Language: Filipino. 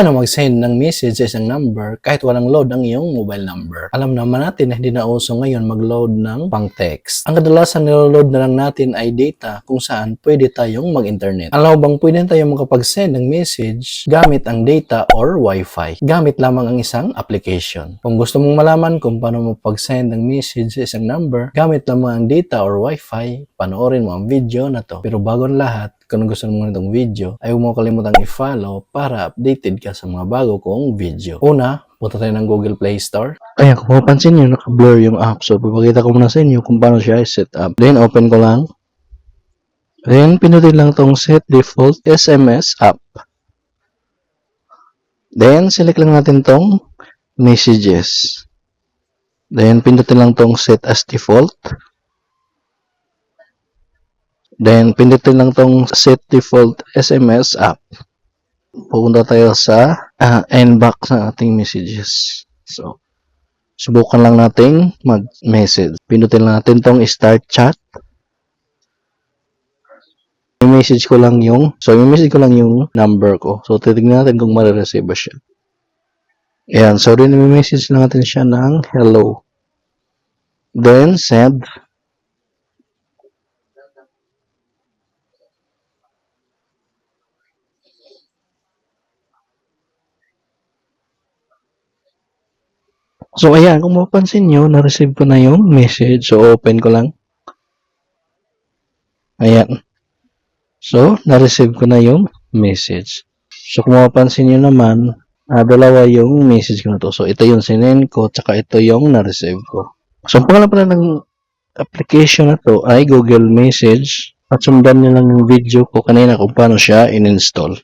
Paano mag-send ng message sa isang number kahit walang load ang iyong mobile number? Alam naman natin na hindi na uso ngayon mag-load ng pang-text. Ang kadalasan niloload na lang natin ay data kung saan pwede tayong mag-internet. Alam bang pwede tayong makapag-send ng message gamit ang data or wifi? Gamit lamang ang isang application. Kung gusto mong malaman kung paano mo pag-send ng message sa isang number gamit lamang ang data or wifi, panoorin mo ang video na to. Pero bago ang lahat, kung gusto mo nitong video, ay huwag mo kalimutang i-follow para updated ka sa mga bago kong video. Una, punta tayo ng Google Play Store. Ayan, kung mapapansin nyo, naka-blur yung app. So, papakita ko muna sa inyo kung paano siya i-set up. Then, open ko lang. Then, pinutin lang tong set default SMS app. Then, select lang natin tong messages. Then, pindutin lang tong set as default. Then, pindutin lang tong set default SMS app. Pupunta tayo sa ah, inbox ng ating messages. So, subukan lang nating mag-message. Pindutin lang natin tong start chat. I-message ko lang yung, so i-message ko lang yung number ko. So, titignan natin kung marireceive ba siya. Ayan, so rin i-message lang natin siya ng hello. Then, send. So, ayan, kung mapapansin nyo, na-receive ko na yung message. So, open ko lang. Ayan. So, na-receive ko na yung message. So, kung mapapansin nyo naman, ah, dalawa yung message ko na to. So, ito yung sinend ko, tsaka ito yung na-receive ko. So, ang pangalan pala ng application na to ay Google Message. At sundan nyo lang yung video ko kanina kung paano siya in-install.